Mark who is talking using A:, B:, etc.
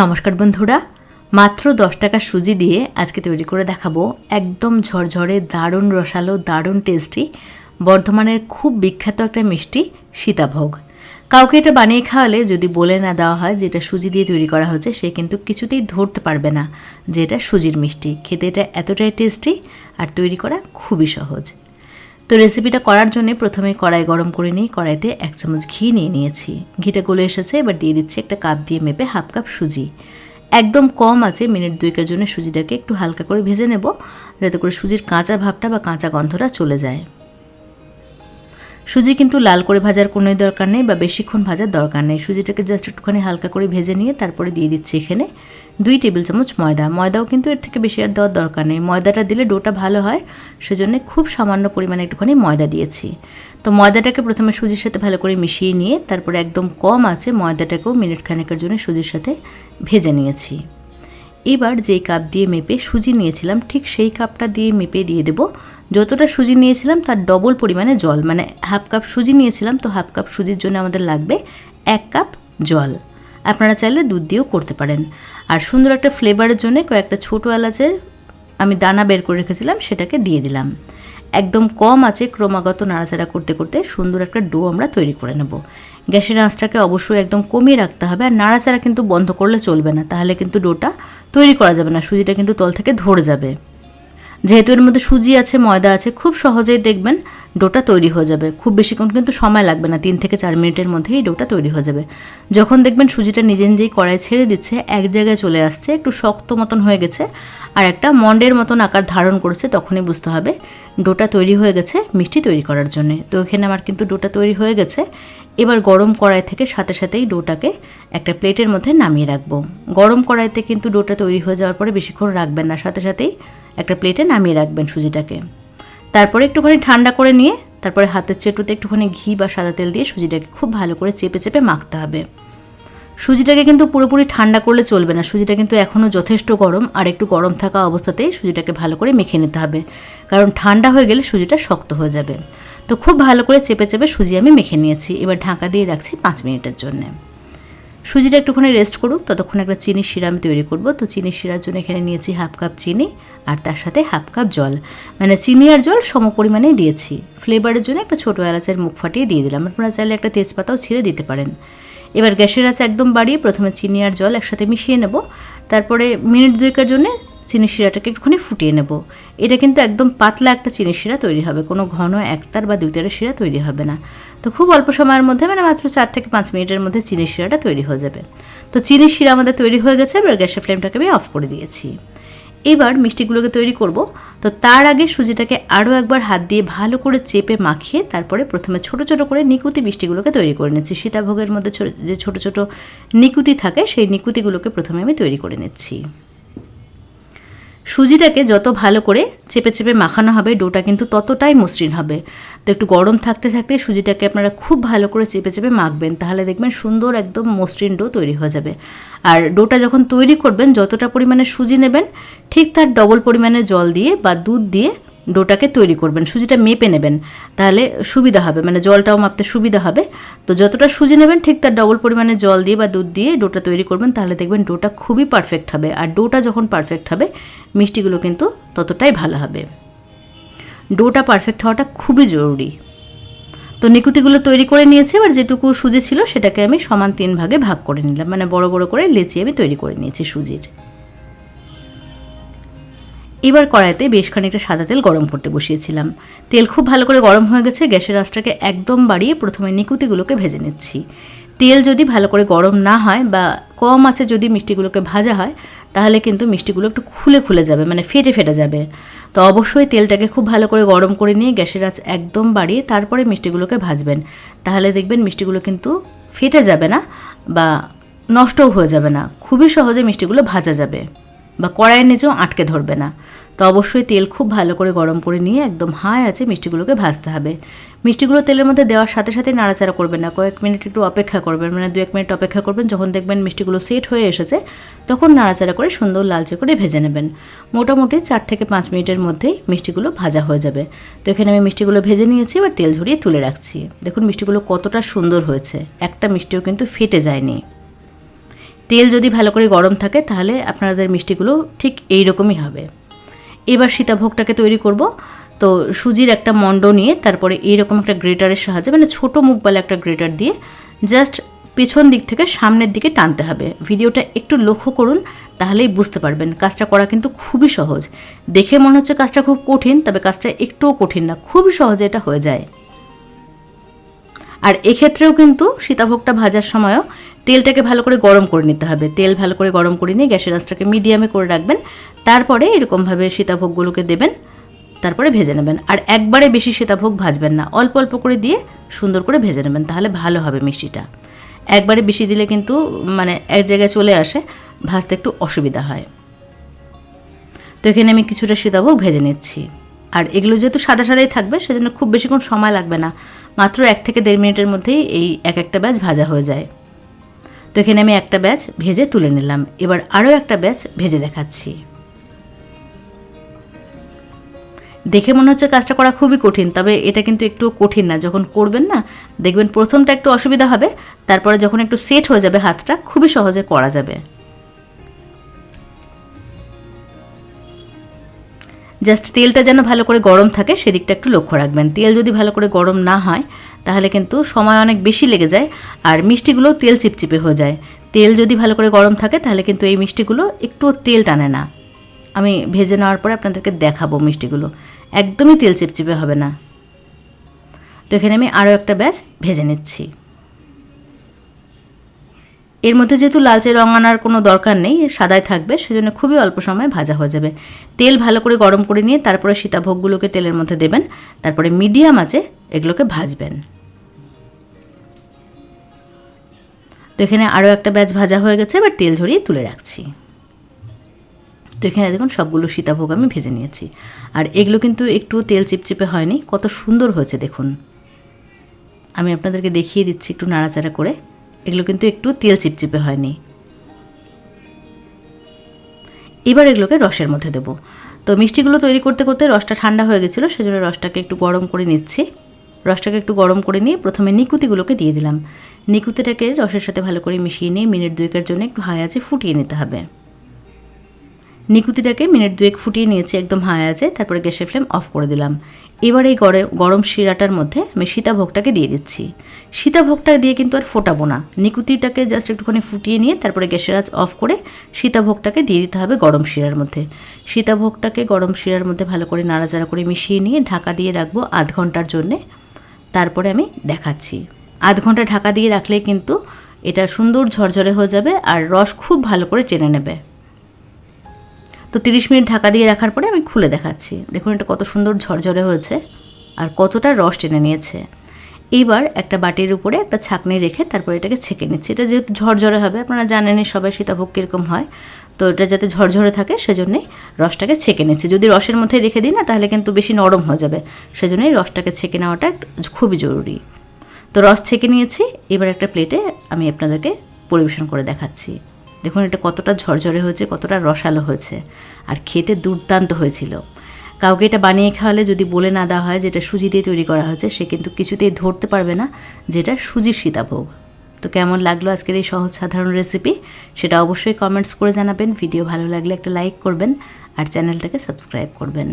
A: নমস্কার বন্ধুরা, মাত্র দশ টাকা সুজি দিয়ে আজকে তৈরি করে দেখাবো একদম ঝরঝরে, দারুণ রসালো, দারুণ টেস্টি বর্ধমানের খুব বিখ্যাত একটা মিষ্টি সীতাভোগ। কাউকে এটা বানিয়ে খাওয়ালে যদি বলে না দেওয়া হয় যেটা সুজি দিয়ে তৈরি করা হচ্ছে সে কিন্তু কিছুতেই ধরতে পারবে না যে এটা সুজির মিষ্টি। খেতে এটা এতটাই টেস্টি আর তৈরি করা খুবই সহজ। তো রেসিপিটা করার জন্য প্রথমে কড়াই গরম করে নিই কড়াইতে এক চামচ ঘি নিয়ে নিয়েছি। ঘিটা গলে এসেছে, এবার দিয়ে দিচ্ছি একটা কাপ দিয়ে মেপে হাফ কাপ সুজি। একদম কম আছে, মিনিট দুইকের জন্য সুজিটাকে একটু হালকা করে ভেজে নেব, যাতে করে সুজির কাঁচা ভাবটা বা কাঁচা গন্ধটা চলে যায়। সুজি কিন্তু লাল করে ভাজার কোনো দরকার নেই বা বেশিক্ষণ ভাজার দরকার নেই। সুজিটাকে জাস্ট একটুখানি হালকা করে ভেজে নিয়ে তারপরে দিয়ে দিচ্ছি এখানে দুই টেবিল চামচ ময়দা। ময়দাও কিন্তু এর থেকে বেশি আর দেওয়ার দরকার নেই। ময়দাটা দিলে ডোটা ভালো হয়, সেজন্য খুব সামান্য পরিমাণে একটুখানি ময়দা দিয়েছি। তো ময়দাটাকে প্রথমে সুজির সাথে ভালো করে মিশিয়ে নিয়ে তারপরে একদম কম আছে ময়দাটাকেও মিনিট খানেকের জন্য সুজির সাথে ভেজে নিয়েছি। এবার যেই কাপ দিয়ে মেপে সুজি নিয়েছিলাম, ঠিক সেই কাপটা দিয়ে মেপে দিয়ে দেব। যতটা সুজি নিয়েছিলাম তার ডবল পরিমাণে জল মানে হাফ কাপ সুজি নিয়েছিলাম, তো হাফ কাপ সুজির জন্য আমাদের লাগবে এক কাপ জল। আপনারা চাইলে দুধ দিয়েও করতে পারেন। আর সুন্দর একটা ফ্লেভারের জন্য কয়েকটা ছোটো এলাচের আমি দানা বের করে রেখেছিলাম, সেটাকে দিয়ে দিলাম। একদম কম আছে ক্রমাগত নাড়াচাড়া করতে করতে সুন্দর একটা ডো আমরা তৈরি করে নেব। গ্যাসের আঁচটাকে অবশ্যই একদম কমিয়ে রাখতে হবে, আর নাড়াচাড়া কিন্তু বন্ধ করলে চলবে না, তাহলে কিন্তু ডোটা তৈরি করা যাবে না, সুজিটা কিন্তু তল থেকে ধরে যাবে। যেহেতু এর মধ্যে সুজি আছে, ময়দা আছে, খুব সহজেই দেখবেন ডোটা তৈরি হয়ে যাবে। খুব বেশিক্ষণ কিন্তু সময় লাগবে না, তিন থেকে চার মিনিটের মধ্যেই ডোটা তৈরি হয়ে যাবে। যখন দেখবেন সুজিটা নিজে নিজেই কড়াই ছেড়ে দিচ্ছে, এক জায়গায় চলে আসছে, একটু শক্ত মতন হয়ে গেছে আর একটা মন্ডের মতন আকার ধারণ করেছে, তখনই বুঝতে হবে ডোটা তৈরি হয়ে গেছে মিষ্টি তৈরি করার জন্য। তো এখানে আমার কিন্তু ডোটা তৈরি হয়ে গেছে। এবার গরম কড়াই থেকে সাথে সাথেই ডোটাকে একটা প্লেটের মধ্যে নামিয়ে রাখব। গরম কড়াইতে কিন্তু ডোটা তৈরি হয়ে যাওয়ার পরে বেশিক্ষণ রাখবেন না, সাথে সাথেই একটা প্লেটে নামিয়ে রাখবেন সুজিটাকে। তারপরে একটুখানি ঠান্ডা করে নিয়ে, তারপরে হাতের চেটুতে একটুখানি ঘি বা সাদা তেল দিয়ে সুজিটাকে খুব ভালো করে চেপে চেপে মাখতে হবে। সুজিটাকে কিন্তু পুরোপুরি ঠান্ডা করলে চলবে না। সুজিটা কিন্তু এখনও যথেষ্ট গরম আর একটু গরম থাকা অবস্থাতেই সুজিটাকে ভালো করে মেখে নিতে হবে। কারণ ঠান্ডা হয়ে গেলে সুজিটা শক্ত হয়ে যাবে। তো খুব ভালো করে চেপে চেপে সুজি আমি মেখে নিয়েছি। এবার ঢাকা দিয়ে রাখছি পাঁচ মিনিটের জন্যে। সুজিটা একটুখানি রেস্ট করুক, ততক্ষণ একটা চিনির শিরা আমি তৈরি করব। তো চিনির শিরার জন্য এখানে নিয়েছি হাফ কাপ চিনি আর তার সাথে হাফ কাপ জল। মানে চিনি আর জল সম পরিমাণে দিয়েছি। ফ্লেভারের জন্য একটা ছোটো এলাচের মুখ ফাটিয়ে দিয়ে দিলাম। আপনারা চাইলে একটা তেজপাতাও ছিঁড়ে দিতে পারেন। এবার গ্যাসের আছে একদম বাড়িয়ে প্রথমে চিনি আর জল একসাথে মিশিয়ে নেব। তারপরে মিনিট দুয়েকের জন্য চিনি শিরাটাকে একটুখানি ফুটিয়ে নেব। এটা কিন্তু একদম পাতলা একটা চিনি শিরা তৈরি হবে, কোনো ঘন একতার বা দুইতারের শিরা তৈরি হবে না। তো খুব অল্প সময়ের মধ্যে মানে মাত্র চার থেকে পাঁচ মিনিটের মধ্যে চিনি শিরাটা তৈরি হয়ে যাবে। তো চিনি শিরা আমাদের তৈরি হয়ে গেছে, এবার গ্যাসের ফ্লেমটাকে আমি অফ করে দিয়েছি। এবার মিষ্টিগুলোকে তৈরি করব। তো তার আগে সুজিটাকে আরও একবার হাত দিয়ে ভালো করে চেপে মাখিয়ে তারপরে প্রথমে ছোট ছোট করে নিকুতি মিষ্টিগুলোকে তৈরি করে নিচ্ছি। সীতাভোগের মধ্যে যে ছোট ছোট নিকুতি থাকে, সেই নিকুতিগুলোকে প্রথমে আমি তৈরি করে নিচ্ছি। সুজিটাকে যত ভালো করে চেপে চেপে মাখানো হবে, ডোটা কিন্তু ততটাই মসৃণ হবে। তো একটু গরম থাকতে থাকতে সুজিটাকে আপনারা খুব ভালো করে চেপে চেপে মাখবেন, তাহলে দেখবেন সুন্দর একদম মসৃণ ডো তৈরি হয়ে যাবে। আর ডোটা যখন তৈরি করবেন, যতটা পরিমাণে সুজি নেবেন, ঠিক তার ডবল পরিমাণে জল দিয়ে বা দুধ দিয়ে ডোটাকে তৈরি করবেন, সুজিটা মেপে নেবেন, তাহলে সুবিধা হবে মানে জলটাও মাপতে সুবিধা হবে। তো যতটা সুজি নেবেন, ঠিক তার ডবল পরিমাণে জল দিয়ে বা দুধ দিয়ে ডোটা তৈরি করবেন, তাহলে দেখবেন ডোটা খুবই পারফেক্ট হবে। আর ডোটা যখন পারফেক্ট হবে, মিষ্টিগুলো কিন্তু ততটাই ভালো হবে। ডোটা পারফেক্ট হওয়াটা খুবই জরুরি। তো নিকুতিগুলো তৈরি করে নিয়েছি, এবার যেটুকু সুজি ছিল, সেটাকে আমি সমান তিন ভাগে ভাগ করে নিলাম মানে বড় বড় করে লেচি আমি তৈরি করে নিয়েছি সুজির। এবার কড়াইতে বেশ খানিকটা সাদা তেল গরম করতে বসিয়েছিলাম। তেল খুব ভালো করে গরম হয়ে গেছে, গ্যাসের আঁচটাকে একদম বাড়িয়ে প্রথমে নিকুতিগুলোকে ভেজে নিচ্ছি। তেল যদি ভালো করে গরম না হয় বা কম আছে যদি মিষ্টিগুলোকে ভাজা হয়, তাহলে কিন্তু মিষ্টিগুলো একটু খুলে খুলে যাবে মানে ফেটে ফেটে যাবে। তো অবশ্যই তেলটাকে খুব ভালো করে গরম করে নিয়ে গ্যাসের আঁচ একদম বাড়িয়ে তারপরে মিষ্টিগুলোকে ভাজবেন। তাহলে দেখবেন মিষ্টিগুলো কিন্তু ফেটে যাবে না বা নষ্টও হয়ে যাবে না। খুবই সহজে মিষ্টিগুলো ভাজা যাবে। বা কড়াইয়ের নিচেও আটকে ধরবে না। তো অবশ্যই তেল খুব ভালো করে গরম করে নিয়ে একদম হাই আছে মিষ্টিগুলোকে ভাজতে হবে। মিষ্টিগুলো তেলের মধ্যে দেওয়ার সাথে সাথে নাড়াচাড়া করবেন না, কয়েক মিনিট একটু অপেক্ষা করবেন মানে দু এক মিনিট অপেক্ষা করবেন, যখন দেখবেন মিষ্টিগুলো সেট হয়ে এসেছে, তখন নাড়াচাড়া করে সুন্দর লালচে করে ভেজে নেবেন। মোটামুটি চার থেকে পাঁচ মিনিটের মধ্যেই মিষ্টিগুলো ভাজা হয়ে যাবে। তো এখানে আমি মিষ্টিগুলো ভেজে নিয়েছি, এবার তেল ঝরিয়ে তুলে রাখছি। দেখুন মিষ্টিগুলো কতটা সুন্দর হয়েছে। একটা মিষ্টিও কিন্তু ফেটে যায়নি। তেল যদি ভালো করে গরম থাকে, তাহলে আপনাদের মিষ্টিগুলো ঠিক এই রকমই হবে। এবার সীতাভোগটাকে তৈরি করব। তো সুজির একটা মণ্ড নিয়ে তারপরে এইরকম একটা গ্রেটারের সাহায্যে মানে ছোটো মুখবালা একটা গ্রেটার দিয়ে জাস্ট পেছন দিক থেকে সামনের দিকে টানতে হবে। ভিডিওটা একটু লক্ষ্য করুন, তাহলেই বুঝতে পারবেন কাজটা করা কিন্তু খুবই সহজ। দেখে মনে হচ্ছে কাজটা খুব কঠিন, তবে কাজটা একটুও কঠিন না, খুবই সহজে এটা হয়ে যায়। আর এক্ষেত্রেও কিন্তু সীতাভোগটা ভাজার সময়ও তেলটাকে ভালো করে গরম করে নিতে হবে। তেল ভালো করে গরম করে নিয়ে গ্যাসের আঁচটাকে মিডিয়ামে করে রাখবেন। তারপরে এরকমভাবে সীতাভোগগুলোকে দেবেন, তারপরে ভেজে নেবেন। আর একবারে বেশি সীতাভোগ ভাজবেন না, অল্প অল্প করে দিয়ে সুন্দর করে ভেজে নেবেন, তাহলে ভালো হবে মিষ্টিটা। একবারে বেশি দিলে কিন্তু মানে এক জায়গায় চলে আসে, ভাজতে একটু অসুবিধা হয়। তো এখানে আমি কিছুটা সীতাভোগ ভেজে নিচ্ছি। আর এগুলো যেহেতু সাদা সাদাই থাকবে, সেজন্য খুব বেশিক্ষণ সময় লাগবে না। মাত্র এক থেকে দেড় মিনিটের মধ্যেই এই এক একটা ব্যাচ ভাজা হয়ে যায়। তো এখানে আমি একটা ব্যাচ ভেজে তুলে নিলাম। এবার আরও একটা ব্যাচ ভেজে দেখাচ্ছি। দেখে মনে হচ্ছে কাজটা করা খুবই কঠিন, তবে এটা কিন্তু একটু কঠিন না। যখন করবেন না, দেখবেন প্রথমটা একটু অসুবিধা হবে, তারপরে যখন একটু সেট হয়ে যাবে হাতটা, খুবই সহজে করা যাবে। জাস্ট তেলটা যেন ভালো করে গরম থাকে, সেদিকটা একটু লক্ষ্য রাখবেন। তেল যদি ভালো করে গরম না হয়, তাহলে কিন্তু সময় অনেক বেশি লেগে যায় আর মিষ্টিগুলো তেল চিপচিপে হয়ে যায়। তেল যদি ভালো করে গরম থাকে, তাহলে কিন্তু এই মিষ্টিগুলো একটু তেল টানে না। আমি ভেজে নেওয়ার পরে আপনাদেরকে দেখাবো মিষ্টিগুলো। একদমই তেল চিপচিপে হবে না। তো এখানে আমি আরও একটা ব্যাচ ভেজে নিচ্ছি। এর মধ্যে যেহেতু লালচে রং আনার কোনো দরকার নেই সাদায় থাকবে, সেজন্য খুবই অল্প সময় ভাজা হয়ে যাবে। তেল ভালো করে গরম করে নিয়ে তারপরে সীতাভোগগুলোকে তেলের মধ্যে দেবেন, তারপরে মিডিয়াম আছে এগুলোকে ভাজবেন। তো এখানে আরও একটা ব্যাচ ভাজা হয়ে গেছে, এবার তেল ঝরিয়ে তুলে রাখছি। তো এখানে দেখুন, সবগুলো সীতাভোগ আমি ভেজে নিয়েছি। আর এগুলো কিন্তু একটু তেল চিপচিপে হয়নি, কত সুন্দর হয়েছে দেখুন। আমি আপনাদেরকে দেখিয়ে দিচ্ছি একটু নাড়াচাড়া করে। এগুলো কিন্তু একটু তেল চিপচিপে হয়নি। এবার এগুলোকে রসের মধ্যে দেবো। তো মিষ্টিগুলো তৈরি করতে করতে রসটা ঠান্ডা হয়ে গেছিল, সেজন্য রসটাকে একটু গরম করে নিচ্ছি। রসটাকে একটু গরম করে নিয়ে প্রথমে নিকুতিগুলোকে দিয়ে দিলাম। নিকুতিটাকে রসের সাথে ভালো করে মিশিয়ে নিয়ে মিনিট দুয়েকের জন্য একটু হাই ফুটিয়ে নিতে হবে। নিকুতিটাকে মিনিট দুয়েক ফুটিয়ে নিয়েছি একদম হাই আছে, তারপরে গ্যাসের ফ্লেম অফ করে দিলাম। এবার এই গরম গরম শিরাটার মধ্যে আমি সীতাভোগটাকে দিয়ে দিচ্ছি। সীতাভোগটা দিয়ে কিন্তু আর ফোটাবো না। নিকুতিটাকে জাস্ট একটুখানি ফুটিয়ে নিয়ে তারপরে গ্যাসের আঁচ অফ করে সীতাভোগটাকে দিয়ে দিতে হবে গরম শিরার মধ্যে। সীতাভোগটাকে গরম শিরার মধ্যে ভালো করে নাড়াচাড়া করে মিশিয়ে নিয়ে ঢাকা দিয়ে রাখব আধ ঘণ্টার জন্যে। তারপরে আমি দেখাচ্ছি। আধ ঘণ্টা ঢাকা দিয়ে রাখলে কিন্তু এটা সুন্দর ঝরঝরে হয়ে যাবে আর রস খুব ভালো করে টেনে নেবে। তো তিরিশ মিনিট ঢাকা দিয়ে রাখার পরে আমি খুলে দেখাচ্ছি। দেখুন এটা কত সুন্দর ঝরঝরে হয়েছে আর কতটা রস টেনে নিয়েছে। এইবার একটা বাটির উপরে একটা ছাকনি রেখে তারপরে এটাকে ছেঁকে নিচ্ছি। এটা যেহেতু ঝরঝরে হবে, আপনারা জানেনই সবাই সীতাভোগ কীরকম হয়। তো এটা যাতে ঝরঝরে থাকে, সেজন্যই রসটাকে ছেঁকে নিচ্ছি। যদি রসের মধ্যে রেখে দিই না, তাহলে কিন্তু বেশি নরম হয়ে যাবে। সেজন্যই রসটাকে ছেঁকে নেওয়াটা খুবই জরুরি। তো রস ছেঁকে নিয়েছি। এবার একটা প্লেটে আমি আপনাদেরকে পরিবেশন করে দেখাচ্ছি। দেখুন এটা কতটা ঝরঝরে হয়েছে, কতটা রসালো হয়েছে। আর খেতে দুর্দান্ত হয়েছিল। কাউকে এটা বানিয়ে খাওয়ালে যদি বলে না দেওয়া হয় যেটা সুজি দিয়ে তৈরি করা হয়েছে, সে কিন্তু কিছুতেই ধরতে পারবে না যেটা সুজির সীতাভোগ। তো কেমন লাগল আজকের এই সহজ সাধারণ রেসিপি সেটা অবশ্যই কমেন্টস করে জানাবেন। ভিডিও ভালো লাগলে একটা লাইক করবেন আর চ্যানেলটাকে সাবস্ক্রাইব করবেন।